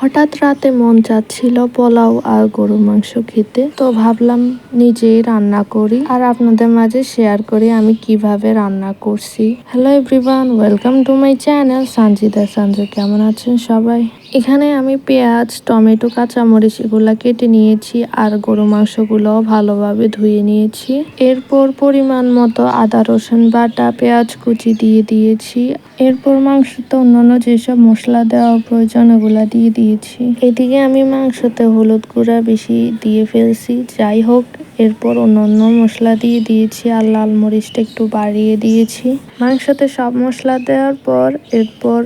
হঠাৎ রাতে মন চাচ্ছিল পোলাও আর গরু মাংস খেতে। তো ভাবলাম নিজেই রান্না করি আর আপনাদের মাঝে শেয়ার করি আমি কীভাবে রান্না করছি। Hello everyone welcome to my channel Sanjida Sanju. কেমন আছেন সবাই? এখানে আমি পেঁয়াজ, টমেটো, কাঁচামরিচ এগুলো কেটে নিয়েছি আর গরু মাংসগুলো ভালোভাবে ধুয়ে নিয়েছি। এরপর পরিমাণ মতো আদা, রসুন বাটা, পেঁয়াজ কুচি দিয়ে দিয়েছি। এরপর মাংসতে অন্যান্য যেসব মশলা দেওয়া প্রয়োজন ওগুলো দিয়ে দিয়েছি। এদিকে আমি মাংসতে হলুদ গুঁড়া বেশি দিয়ে ফেলছি। যাই হোক, এরপর অন্যান্য মশলা দিয়ে দিয়েছি আর লাল মরিচটা একটু বাড়িয়ে দিয়েছি। মাংসতে সব মশলা দেওয়ার পর এরপর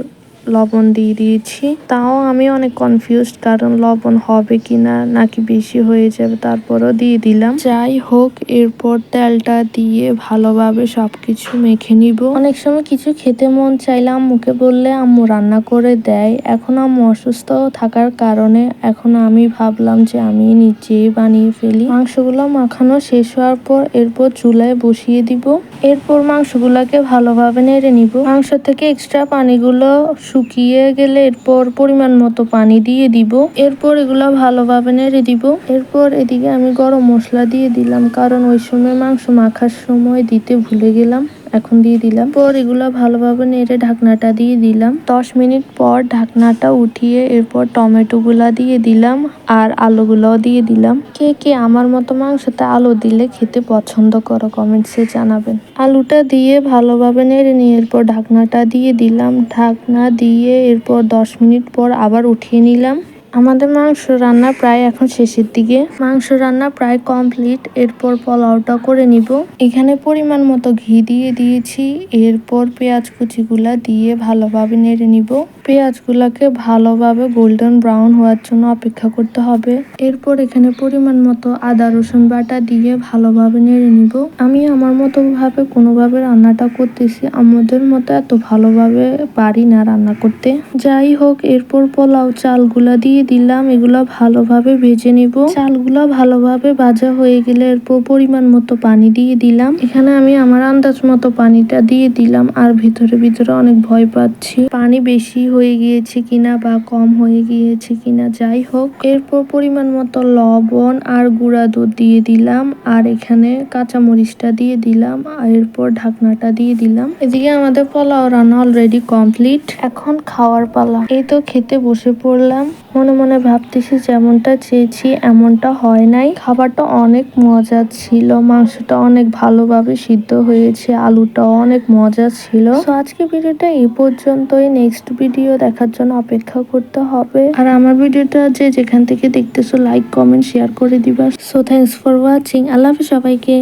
লবণ দিয়ে দিয়েছি। তাও আমি অনেক কনফিউজড কারণ লবণ হবে কিনা নাকি বেশি হয়ে যাবে তারপরও দিয়ে দিলাম। যাই হোক, এরপর তেলটা দিয়ে ভালোভাবে সবকিছু মেখে নিব। অনেক সময় কিছু খেতে মন চাইলাম মুখে বললে আম্মু রান্না করে দেয়। এখন আম্মু অসুস্থ থাকার কারণে এখন আমি ভাবলাম যে আমি নিজেই বানিয়ে ফেলি। মাংসগুলো মাখানো শেষ হওয়ার পর এরপর চুলায় বসিয়ে দিব। এরপর মাংসগুলোকে ভালোভাবে নেড়ে নিব। মাংস থেকে এক্সট্রা পানিগুলো শুকিয়ে গেলে এরপর পরিমাণ মতো পানি দিয়ে দিব। এরপর এগুলো ভালোভাবে নেড়ে দিব। এরপর এদিকে আমি গরম মশলা দিয়ে দিলাম, কারণ ওই সময় মাংস মাখার সময় দিতে ভুলে গেলাম। এখন দিয়ে দিলাম। পর এগুলো ভালোভাবে নেড়ে ঢাকনাটা দিয়ে দিলাম। দশ মিনিট পর ঢাকনাটা উঠিয়ে এরপর টমেটো গুলা দিয়ে দিলাম আর আলুগুলোও দিয়ে দিলাম। কে কে আমার মতো মাংসতে আলু দিলে খেতে পছন্দ করো কমেন্টসে জানাবেন। আলুটা দিয়ে ভালোভাবে নেড়ে নিয়ে এরপর ঢাকনাটা দিয়ে দিলাম। ঢাকনা দিয়ে এরপর দশ মিনিট পর আবার উঠিয়ে নিলাম। আমাদের মাংস রান্না প্রায় এখন শেষের দিকে। মাংস রান্না প্রায় কমপ্লিট এরপর পোলাওটা করে নিব। এখানে পরিমাণ মতো ঘি দিয়ে দিয়েছি, এরপর পেঁয়াজ কুচিগুলা দিয়ে ভালোভাবে নেড়ে নিব। পেঁয়াজগুলাকে ভালোভাবে গোল্ডেন ব্রাউন হওয়ার জন্য অপেক্ষা করতে হবে। এরপর এখানে পরিমাণ মতো আদা, রসুন বাটা দিয়ে ভালোভাবে নেড়ে নিব। আমি আমার মতো ভাবে কোনোভাবে রান্নাটা করতেছি, আমাদের মতো এত ভালোভাবে পারি না রান্না করতে। যাই হোক, এরপর পোলাও চালগুলা দিয়ে দিলাম, এগুলা ভালোভাবে ভেজে নিব। চালগুলা ভালোভাবে ভাজা হয়ে গেলে এরপর পরিমাণ মতো পানি দিয়ে দিলাম। এখানে আমি আমার আন্দাজ মতো পানিটা দিয়ে দিলাম, আর ভিতরে ভিতরে অনেক ভয় পাচ্ছি। পানি বেশি হয়ে গিয়েছে কিনা বা কম হয়ে গিয়েছে কিনা, যাই হোক। এরপর পরিমাণ মতো লবণ আর গুঁড়া দুধ দিয়ে দিলাম, আর এখানে কাঁচা মরিচটা দিয়ে দিলাম, আর এরপর ঢাকনাটা দিয়ে দিলাম। এদিকে আমাদের পোলাও রান্না অলরেডি কমপ্লিট এখন খাওয়ার পালা। এই তো খেতে বসে পড়লাম। মনে মনে মনে ভাবতেছি যেমনটা চেয়েছি, এমনটা হয় নাই। খাবারটা অনেক মজা ছিল, মাংসটা অনেক ভালোভাবে সিদ্ধ হয়েছে আলুটা অনেক মজা ছিল। তো আজকে ভিডিওটা এই পর্যন্তই। নেক্সট ভিডিও দেখার জন্য অপেক্ষা করতে হবে। আর আমার ভিডিওটা যে যেখান থেকে দেখতেছো লাইক কমেন্ট শেয়ার করে দিবা। সো থ্যাংকস ফর ওয়াচিং আল্লাহ সবাইকে।